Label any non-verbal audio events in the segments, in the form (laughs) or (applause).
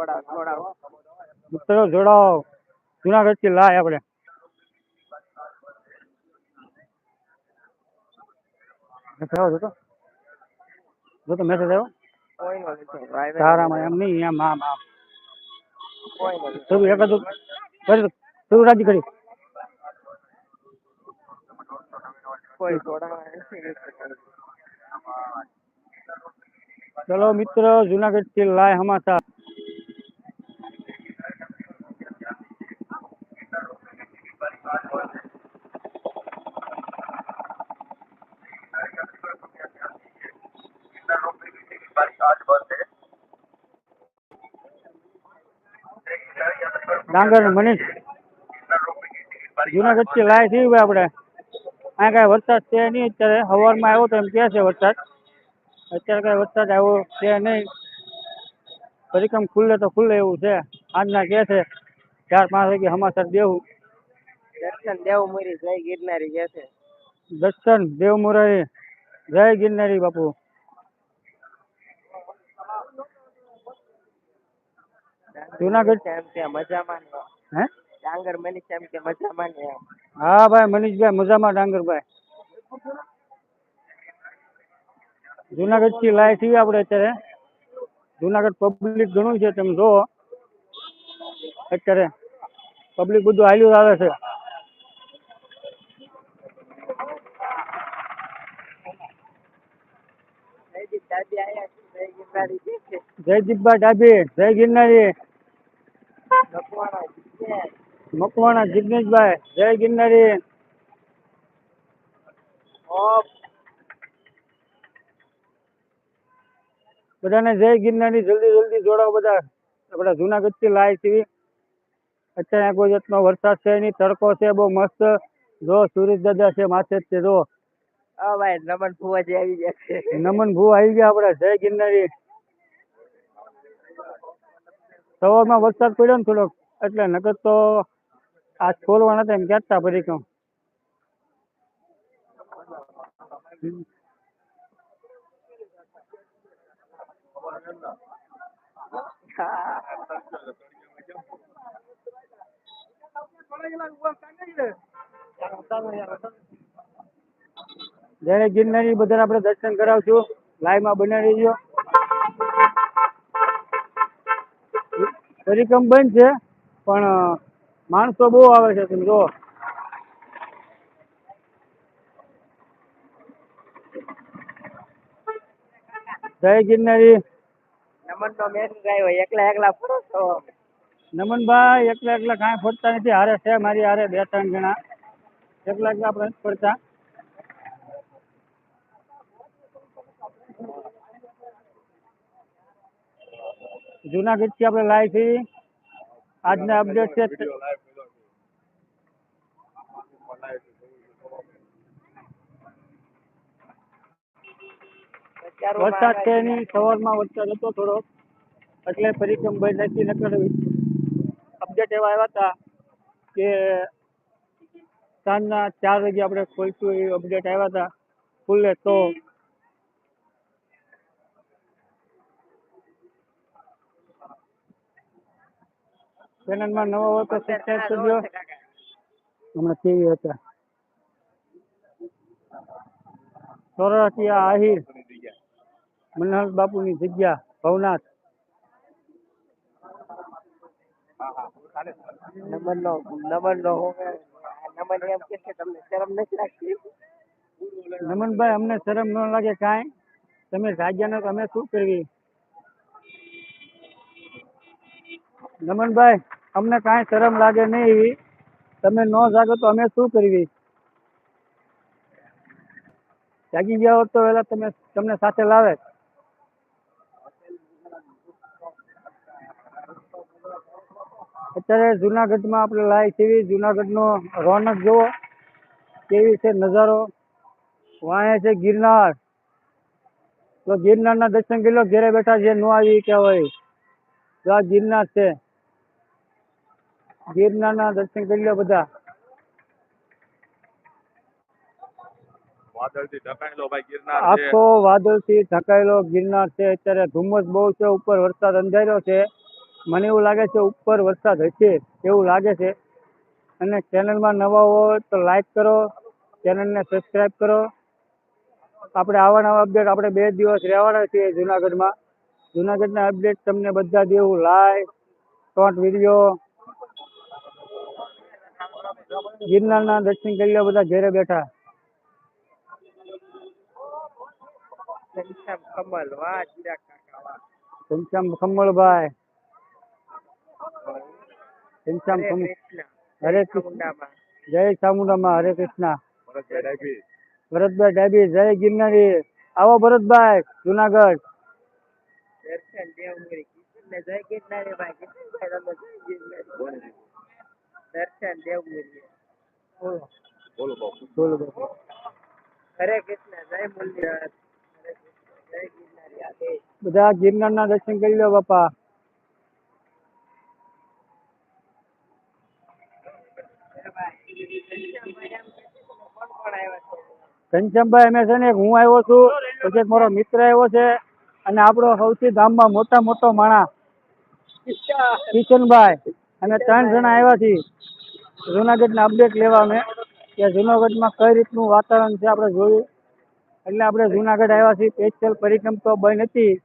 થોડા થોડા મિત્રો જોડાઓ જુનાગઢથી લાય આપણે મેસેજ આવ્યો જોતો જોતો મેસેજ આવ્યો કોઈ નો નથી પ્રાઇવેટ તારામાં એમ નહીં એમ આમ આમ કોઈ નો નથી તું એકાદું કરી તું રાજી કરી કોઈ થોડા નથી ચલો મિત્રો જુનાગઢથી લાય હમાસા ડાંગર મનીષ. જુનાગઢથી લાય થયું ભાઈ આપણે અહીંયા કાંઈ વરસાદ છે નહીં અત્યારે. સવારમાં આવ્યો તો એમ કહે છે વરસાદ. અત્યારે કાંઈ વરસાદ આવ્યો છે નહીં. પરિક્રમ ખુલ્લે તો ખુલ્લે એવું છે. આજના કહે છે ચાર પાંચ વાગે સમાચાર દેવું. દર્શન દેવ મુરી જય ગિરનારી કે છે. દર્શન દેવ મોરારી જય ગિરનારી બાપુ. જુનાગઢ? કેમ કે મજામાં હે? ડાંગર મનીષ કેમ કે મજામાં ને હા ભાઈ મનીષભાઈ મજામાં ડાંગરભાઈ. જુનાગઢથી લાય છીએ આપણે અત્યારે. જુનાગઢ પબ્લિક ઘણું છે તમે જુઓ. અત્યારે પબ્લિક બધું હાલ્યું આવે છે. જય છે જયદીપભાઈ ડાબી જય ગિરનારી. છે મકવાણા જિગ્નેશભાઈ જય ગિરનારી. બધાને જય ગિરનારી જલ્દી જલ્દી જોડાઓ બધા. આપણા જુનાગઢથી લાય છીએ અત્યારે કોઈ જાતનો વરસાદ છે નહીં તડકો છે બહુ મસ્ત. જો સુરેશ દાદા છે માથે જ છે જો. હા ભાઈ નમન ભુવા જે આવી ગયા છે. નમન ભૂ આવી ગયા આપડે જય ગિરનારી. સવારમાં વરસાદ પડ્યો ને થોડોક, એટલે નકર તો આ છોલવાના હતા એમ ફરી કહું હા જય ગિરનારી બધા આપણે દર્શન કરાવશું. લાઈવમાં બની રહીજો પરિક્રમ બંધ છે પણ માણસો બહુ આવે છે તમે જુઓ. જય ગિરનારી. નમન નો મેન ડ્રાઈવર એકલા એકલા ફરો છો? નમનભાઈ એકલા એકલા કાંઈ ફરતા નથી હારે છે મારી હારે બે ત્રણ જણા. એકલા એકલા આપણે ફરતા. જુનાગઢથી આપણે લાઈવ છીએ. આજના અપડેટ છે. વરસાદ છે નહીં સવારમાં વરસાદ હતો થોડો. એટલે પરિક્રમ બંધ નથી નકર અપડેટ એવા આવ્યા હતા કે સાંજના ચાર વાગે આપણે ખોલશું એ અપડેટ આવ્યા હતા. ખુલ્લે તો ચેનલમાં નવા હોય તો સબસ્ક્રાઈબ કરજો હમણાં કેવી હતા સોરઠિયા આહિર મનહર બાપુની જગ્યા ભવનાથ નમન નો નમન નો હું કે નમન એમ કે છે તમને શરમ નથી લાગતી નમનભાઈ અમને શરમ ન લાગે કાંઈ તમે જાગ્યા ન તો અમે શું કરવી નમનભાઈ અમને કાંઈ શરમ લાગે નહીં તમે ન જાગો તો અમે શું કરવી જાગી ગયા હોત તો પહેલા તમે તમને સાથે લાવે. અત્યારે જુનાગઢમાં આપણે લાય છે જુનાગઢનો રોનક જુઓ. કેવી છે નજારો. વાંહે છે ગિરનાર. તો ગિરનારના દર્શન કરી લો. ઘેરે બેઠા જે નો આવી કહેવાય તો આ ગિરનાર છે. ગિરનારના દર્શન કરી લો બધા આખો વાદળથી ઢંકાયેલો ગિરનાર છે. અત્યારે ધુમ્મસ બહુ છે ઉપર વરસાદ અંધાર્યો છે. મને એવું લાગે છે ઉપર વરસાદ હશે એવું લાગે છે. અને ચેનલમાં નવા હોય તો લાઈક કરો ચેનલને સબસ્ક્રાઈબ કરો. આપણે આવા નવા અપડેટ આપણે બે દિવસ રહેવાના છીએ જુનાગઢમાં. જુનાગઢના અપડેટ તમને બધા દેવું લાઈવ શોર્ટ વીડિયો ગિરનારના દર્શન કરી લો બધા ઘેરે બેઠા. ઘનશ્યામ કમલ વાહ ચિરાગ કાકા વાહ. ઘનશ્યામ ખમણભાઈ. ઘનશ્યામ હરે હરે કૃષ્ણ. જય ચામુંડામાં હરે કૃષ્ણ. ભરતભાઈ ડાબી. જય ગિરનારી. આવો ભરતભાઈ જુનાગઢ. દર્શન દેવગીરી જય ગિરનારી ભાઈ. જય ગિરનારી. દર્શન દેવગીરી. બોલો. બોલો બાપુ. બોલો બાપુ. હરે કૃષ્ણ જય ગિરનારી બધા ગિરનાર ના દર્શન કરી લો બાપા. ઘનશ્યામભાઈ અમે છે ને હું આવ્યો છું પછી મારો મિત્ર આવ્યો છે અને આપણો સૌથી ગામમાં મોટા મોટો માણા કિશનભાઈ. અમે ત્રણ જણા આવ્યા છીએ. જુનાગઢના અપડેટ લેવા અમે. કે જુનાગઢમાં કઈ રીતનું વાતાવરણ છે આપણે જોયું. એટલે આપણે જુનાગઢ આવ્યા છીએ. સ્પેશિયલ પરિક્રમ તો બંધ હતી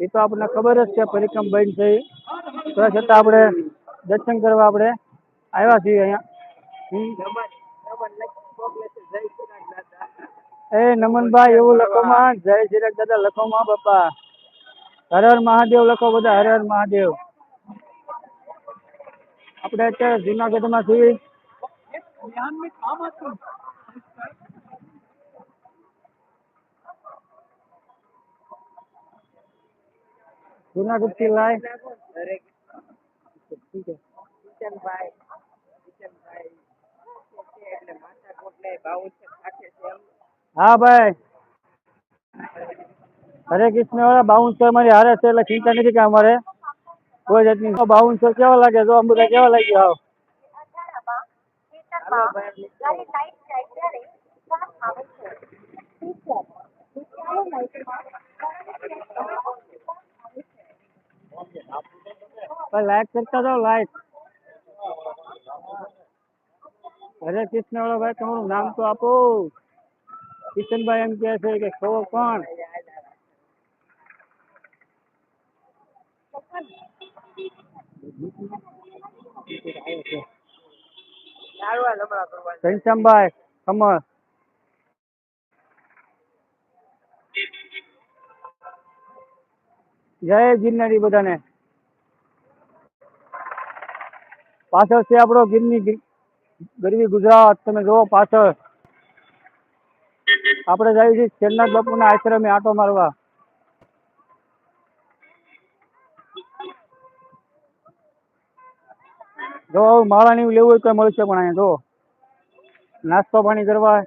એ તો આપણને ખબર જ છે પરિક્રમ બંધ છે. ઈ. તો છતાં આપણે દર્શન કરવા આપણે આવ્યા છીએ અહીંયા. એ નમનભાઈ એવું લખોમાં, જય શ્રી દાદા લખોમાં બાપા. હર હર મહાદેવ લખો બધા, હર હર મહાદેવ. આપણે અત્યારે જુનાગઢમાં છીએ જુનાગઢથી હા, ભાઈ. હરે કૃષ્ણ વાળા બાઉન્સર મારી હારે છે, એટલે ચિંતા નથી કે અમારે. કોઈ જાતની બાવનસો કેવા લાગે? જો આમ બધા કેવા લાગી ભાઈ લાઈક કરતા જાઓ લાઈક હરે કૃષ્ણ વાળા ભાઈ તમારું નામ તો આપો. કિશનભાઈ એમ કહે છે કે છો કોણ સારું હાલ હમણાં કરવા ઘનશ્યામભાઈ, કમળ. જય ગિરનારી બધાને. પાછળ છે આપણો ગીરની ગરવી ગુજરાત. તમે જુઓ પાછળ. આપણે જઈએ છીએ શેરનાથ બાપુના આશ્રમે આટો મારવા. જો માળા ને લેવું હોય તો મળશે પણ અહીંયા જો નાસ્તો પાણી કરવા.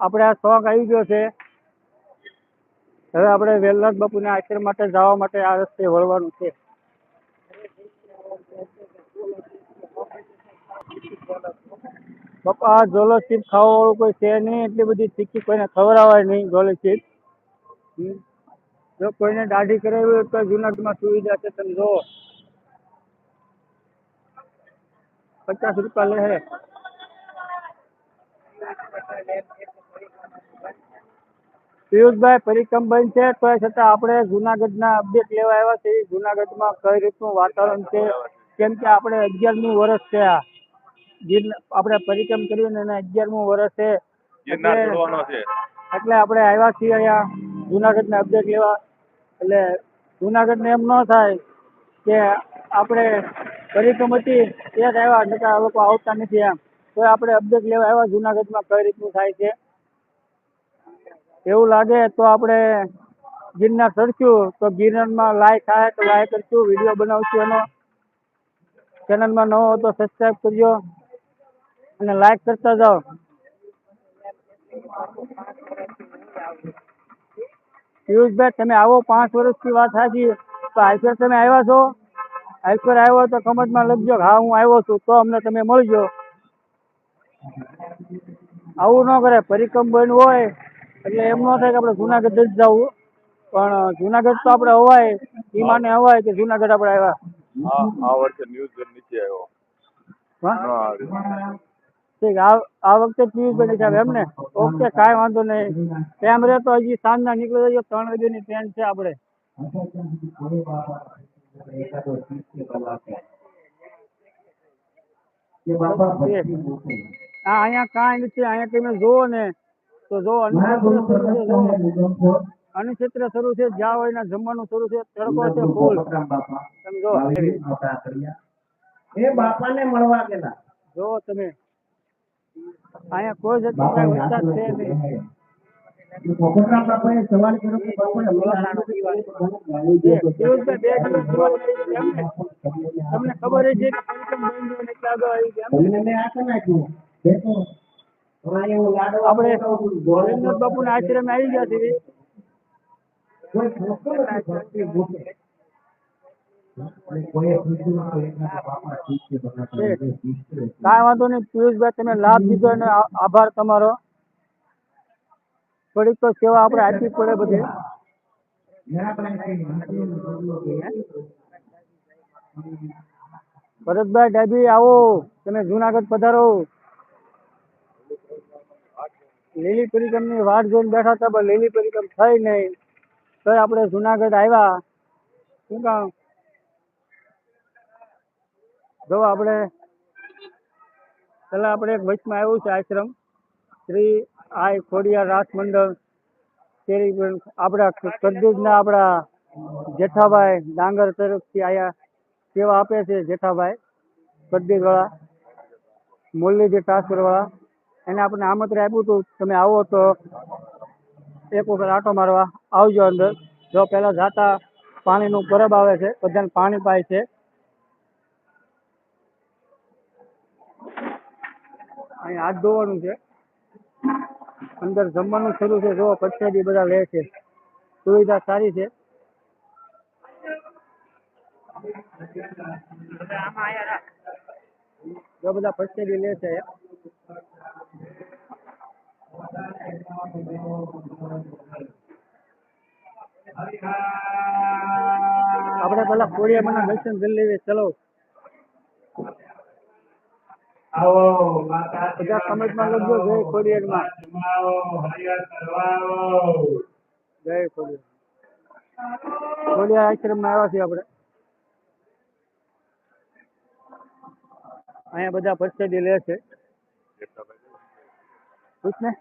આપણે આ શોખ આવી ગયો છે. હવે આપણે વેલનાથ બાપુના આશ્રમ માટે જવા માટે આ રસ્તે વળવાનું છે. બાપા જોલો ચીપ ખાવા વાળું કોઈ છે નહીં, એટલી બધી તીખી કોઈને ખવડાવાય નહીં જોલો ચીપ. જો કોઈને દાઢી કરાવી હોય તો જુનાગઢમાં સુવિધા છે, તમે જો પચાસ રૂપિયા લે છે પિયુષભાઈ પરિક્રમ બંધ છે તો છતાં આપણે જુનાગઢના અપડેટ લેવા આવ્યા છીએ જુનાગઢમાં કઈ રીતનું વાતાવરણ છે? કેમ કે આપણે અગિયારમું વર્ષ છે આ. ગીર આપણે પરિક્રમ કર્યું ને અગિયારમું વર્ષ છે. એટલે- છે. આપણે આવ્યા છીએ અહીંયા જુનાગઢના અપડેટ લેવા. એટલે જુનાગઢને એમ ન થાય કે આપણે પરિક્રમ હતી તે જ આવ્યા એટલે આ લોકો આવતા નથી એમ. તો આપણે અપડેટ લેવા આવ્યા જુનાગઢમાં કઈ રીતનું થાય છે? એવું લાગે તો આપણે ગિરનાર ચડશું તો ગિરનારમાં લાઈક થાય તો લાઈક કરશું વીડિયો બનાવશું એનો. ચેનલમાં નવો તો સબસ્ક્રાઈબ કરજો અને લાઈક કરતા જાઓ. પિયુષભાઈ, તમે આવો પાંચ વર્ષથી વાત સાચી. તો આઈસર તમે આવ્યા છો? આઈસર આવ્યો તો કમેન્ટમાં લખજો હા હું આવ્યો છું તો અમને તમે મળજો. આવું ન કરે પરિક્રમ બન હોય એટલે એમ ન થાય કે આપણે જુનાગઢ જ જવું. પણ જુનાગઢ તો આપણે હવાય ઈ માને હવાય કે જુનાગઢ આપણે આવ્યા. આ વર્ષે ન્યૂઝ નીચે આવ્યો. ઠીક આ વખતે પિયુષભાઈ નથી આવે એમ ને ઓકે કાંઈ વાંધો નહીં. ટાઈમ રહે તો હજી સાંજના નીકળી જઈએ ત્રણ વાગ્યાની ટ્રેન છે આપણે. અહીંયા કાંઈ નથી અહીંયા તમે જુઓ ને તો જો અન્નક્ષેત્ર શરૂ છે જ્યાં હોય ને જમવાનું શરૂ છે તડકો છે ફૂલ. સમજો એ બાપાને મળવા ગયેલા. જો તમે. અહીંયા કોઈ જગ્યાએ વિસ્તાર વરસાદ છે નહીં. પોપટરામ બાપાએ સવાલ કર્યો કે આવી ગઈ એમ ને? તમને ખબર છે કે પંચમ બંધ ને એટલા આવી ગયા. તમને મેં આ નાખ્યું તે તો આપણે ભીમનાથ બાપુના આશ્રમે આવી ગયા બાપા છે. કાંઈ વાંધો નહીં. પિયુષભાઈ તમે લાભ દીધો અને આભાર તમારો. થોડીક તો સેવા આપણે આપવી પડે બધી. ભરતભાઈ ડાભી આવો, તમે જુનાગઢ પધારો. લીલી પરિક્રમની વાટ જોઈને બેઠા હતા, પણ લીલી પરિક્રમ થઈ નહીં. તો આપણે જુનાગઢ આવ્યા. શું કામ? જો આપણે પેલા આપણે એક વચમાં આવ્યું છે આશ્રમ. શ્રી આઈ ખોડિયા રાસ મંડળ આપણા કરદીજના આપણા જેઠાભાઈ ડાંગર તરફથી આયા સેવા આપે છે જેઠાભાઈ કરદીજ વાળા મુરલીજી ટ્રાન્સફર વાળા એને આપણે આમંત્રણ આપ્યું હતું, તમે આવો તો એક વખત આટો મારવા આવજો અંદર. જો પહેલાં જાતા પાણીનું પરબ આવે છે, બધાને પાણી પાય છે. અહીં હાથ ધોવાનું છે. અંદર જમવાનું શરૂ છે જો પછી બધા લે છે. સુવિધા સારી છે. જો બધા પછી લે છે. આપણે પેલા ખોડિયામાંના દર્શન કરી લેવી ચલો. આવો માતા બધા કમેન્ટમાં લખજો જય ખોડિયારમાં. જમાવો હરિયર કરવાઓ. જય ખોડિયાર ખોડિયાર આશ્રમમાં આવ્યા છીએ આપણે. અહીંયા બધા પ્રસાદી લે છે. પૂછ ને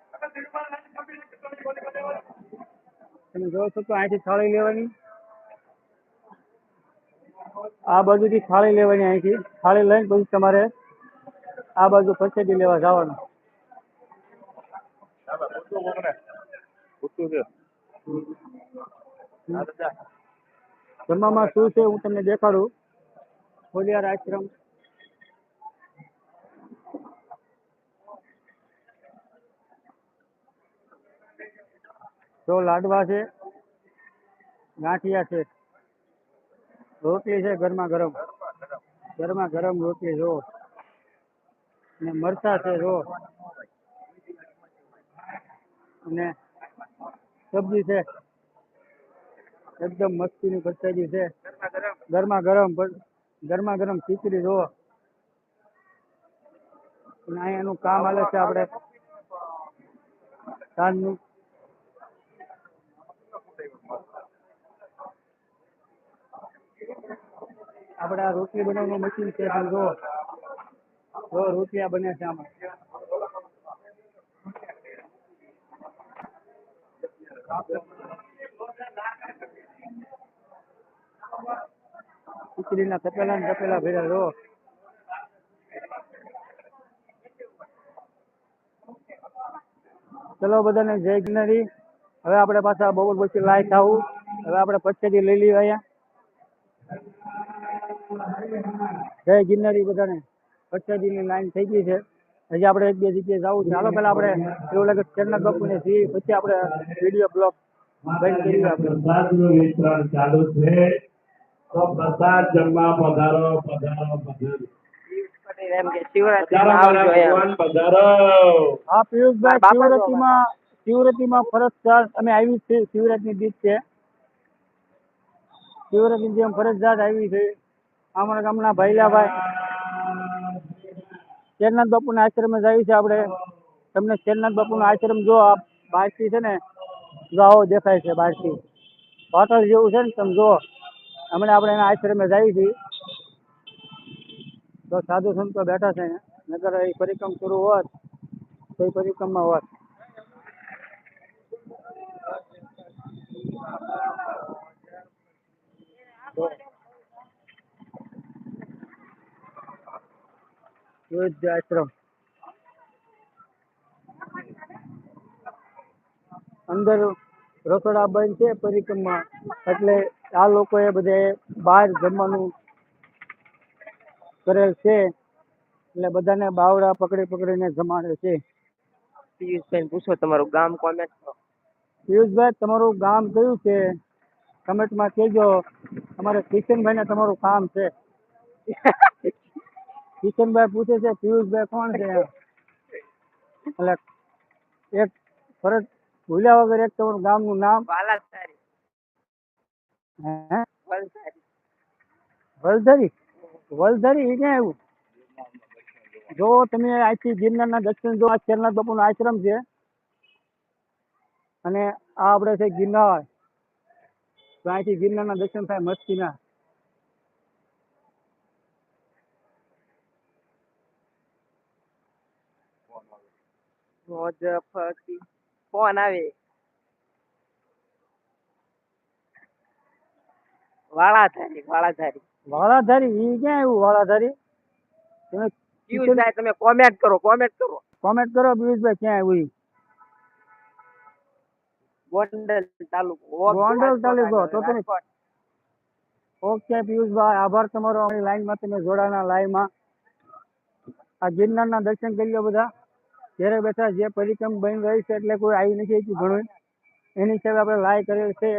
તમે જોવો છો તો અહીંથી થાળી લેવાની. આ બાજુથી થાળી લેવાની અહીંથી. થાળી લઈને પછી તમારે આ બાજુ પ્રસાદી લેવા જવાનું. જમવામાં શું છે હું તમને દેખાડું. ખોલિયાર આશ્રમ. જો લાડવા છે, ગાંઠિયા છે, રોટલી છે, ગરમા ગરમ. ગરમા ગરમ રોટલી જો અને મરચા છે, જો. અને સબ્જી છે. એકદમ મસ્તીની પ્રસાદી છે. ગરમા ગરમ ગરમા ગરમ ખીચડી જુઓ અને કામ હાલે છે આપણે. સાંજનું. આપણે આ રોટલી બનાવવાનું મશીન છે, જો. રોટલી આ બને છે આમાં. ખીચડીના તપેલા ને તપેલા ભેરા રો ચલો બધાને જય ગિરનારી. હવે આપણે પાછા બહુ પછી લાઈટ થાવું હવે આપણે પછી લઈ લઈએ અહીંયા. જય ગિરનારી બધાને. પછાડીની લાઈન થઈ ગઈ છે. હજી આપણે એક બે જગ્યાએ જવું છે. હાલો પેલા આપણે એવું લાગે ચરના ને જઈએ પછી આપણે વીડિયો બ્લોક બંધ કરી પ્રસાદનું વિતરણ ચાલુ છે. તો પ્રસાદ જમવા પધારો પધારો પધારો. જેમ ફરજિયાત આવી છે. અમારા ગામના ભાઈલાભાઈ શેરનાથ બાપુના આશ્રમે જઈએ છે આપણે. તમને શેરનાથ બાપુનો આશ્રમ જો આ બહારથી છે ને, જો આવો દેખાય છે બહારથી. હોટલ જેવું છે ને, તમે જુઓ. હમણાં આપણે એના આશ્રમે જઈએ છીએ. તો સાધુ સંતો બેઠા છે નગર એ પરિક્રમ શરૂ હોત, તો એ પરિક્રમમાં હોત. યોગ્ય આશ્રમ. અંદર રસોડા બંધ છે પરિક્રમા. એટલે આ લોકોએ બધે બહાર જમવાનું કરેલ છે. એટલે બધાને બાવડા પકડી પકડીને જમાડે છે. પિયુષભાઈ પૂછો તમારું ગામ કોમેન્ટ પિયુષભાઈ તમારું ગામ કયું છે? કમેન્ટમાં કહેજો. અમારે કિશનભાઈને તમારું કામ છે. (laughs) કિશનભાઈ પૂછે છે પિયુષભાઈ કોણ છે? એટલે એક ફરજ ભૂલ્યા વગર એક તમારું ગામનું નામ? વાલાસારી. હે? વલસાડી વલધરી? વલધરી ક્યાં આવ્યું જો તમે અહીંથી ગિરનારના દર્શન જો આ શેરનાથ બાપુનો આશ્રમ છે અને આ આપણે છે ગિરનાર તો અહીંથી ગિરનારના દર્શન થાય મસ્તીના. મોજ ફરતી ફોન આવે. વાળાધારી વાળાધારી. વાળાધારી? ઈ ક્યાં આવ્યું વાળાધારી? તમે પિયુષભાઈ તમે કોમેન્ટ કરો કોમેન્ટ કરો. કોમેન્ટ કરો પિયુષભાઈ ક્યાં આવ્યું ગોંડલ તાલુકો. ગોંડલ તાલુકો, તો તમે- ઓકે પિયુષભાઈ આભાર તમારો. અમારી લાઈનમાં તમે જોડાના લાઈવમાં આ ગિરનારના દર્શન કરી લો બધા. ઘરે બેઠા જે પરિક્રમ બની રહી છે એટલે કોઈ આવી નથી શક્યું ઘણું. એની હિસાબે આપણે લાઈવ કરેલ છે.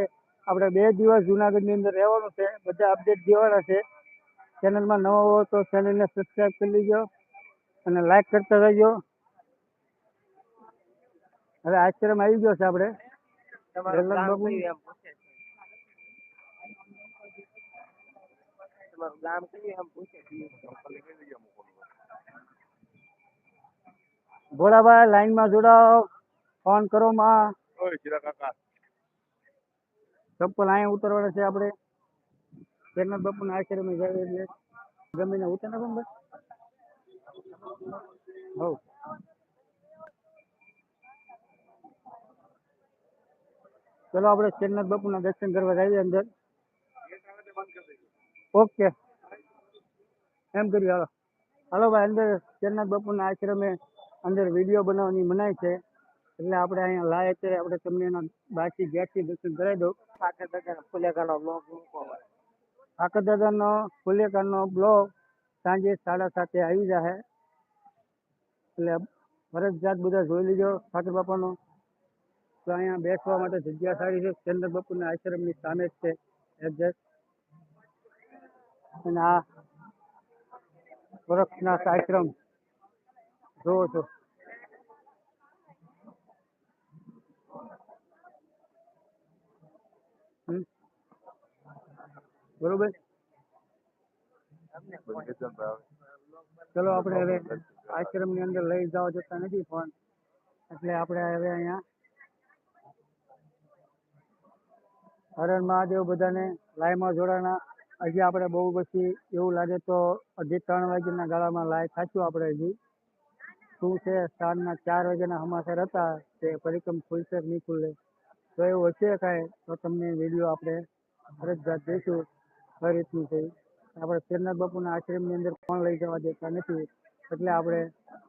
આપણે બે દિવસ જુનાગઢની અંદર રહેવાનું છે. બધા અપડેટ દેવાના છે. ચેનલમાં નવો હો તો ચેનલને સબસ્ક્રાઈબ કરી લેજો અને લાઈક કરતા રહેજો. હવે આશ્રમ આવી ગયો છે આપણે. ગામ કયું એમ પૂછે છે તમારું ગામ કયું એમ પૂછે પિયુષભાઈ. ભોળાભાઈ લાઈનમાં જોડાઓ. ફોન કરો માં. ઓય ચિરા કાકા. ચપ્પલ અહીંયા ઉતરવાના છે આપણે. શેરનાથ બાપુના આશ્રમે જાય એટલે ગમીને ઉતર નાખો ને બસ. હવ. ચલો આપણે શેરનાથ બાપુના દર્શન કરવા જઈએ અંદર. ઓકે. એમ કરીએ હાલો. હાલો ભાઈ અંદર શેરનાથ બાપુના આશ્રમે અંદર વીડિયો બનાવવાની મનાય છે. એટલે આપણે અહીંયા લાય અત્યારે આપણે તમને એના બાકી ગેટથી દર્શન કરાવી દઉં. ઠાકર દાદાના ફુલેકાનો બ્લોગ ઠાકર દાદાનો ફુલેકાનો બ્લોગ સાંજે સાડા સાતે આવી જશે એટલે ફરજિયાત બધા જોઈ લીજો ઠાકર બાપાનો. તો અહીંયા બેસવા માટે જગ્યા સારી છે. ચંદ્ર બાપુના આશ્રમની સામે જ છે. એડજસ્ટ અને આ વૃક્ષનાથ આશ્રમ. જોવો છો. બરોબર? ચલો, આપણે હવે આશ્રમની અંદર લઈ જવા જતા નથી ફોન. એટલે આપણે હવે અહીંયા હરણ મહાદેવ બધાને લાઈવમાં જોડાના હજી આપણે બહુ પછી એવું લાગે તો અઢી ત્રણ વાગ્યાના ગાળામાં લાઈવ થાશું આપણે હજી. શું છે? સાંજના ચાર વાગ્યાના સમાચાર હતા તે પરિક્રમ ખુલશે કે નહીં ખુલે? તો એવું હશે કાંઈ? તો તમને વીડિયો આપણે ફરજિયાત દઈશું કઈ રીતનું છે? આપણે શેરનાથ બાપુના આશ્રમની અંદર પણ લઈ જવા દેતા નથી? એટલે આપણે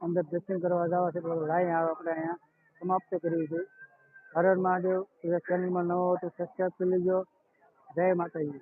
અંદર દર્શન કરવા જવા છે તો લાઈ આપણે અહીંયા. સમાપ્ત કરીએ છીએ. હર હર મહાદેવ. ચેનલમાં નવો હો તો સબસ્ક્રાઈબ કરી લેજો. જય માતાજી.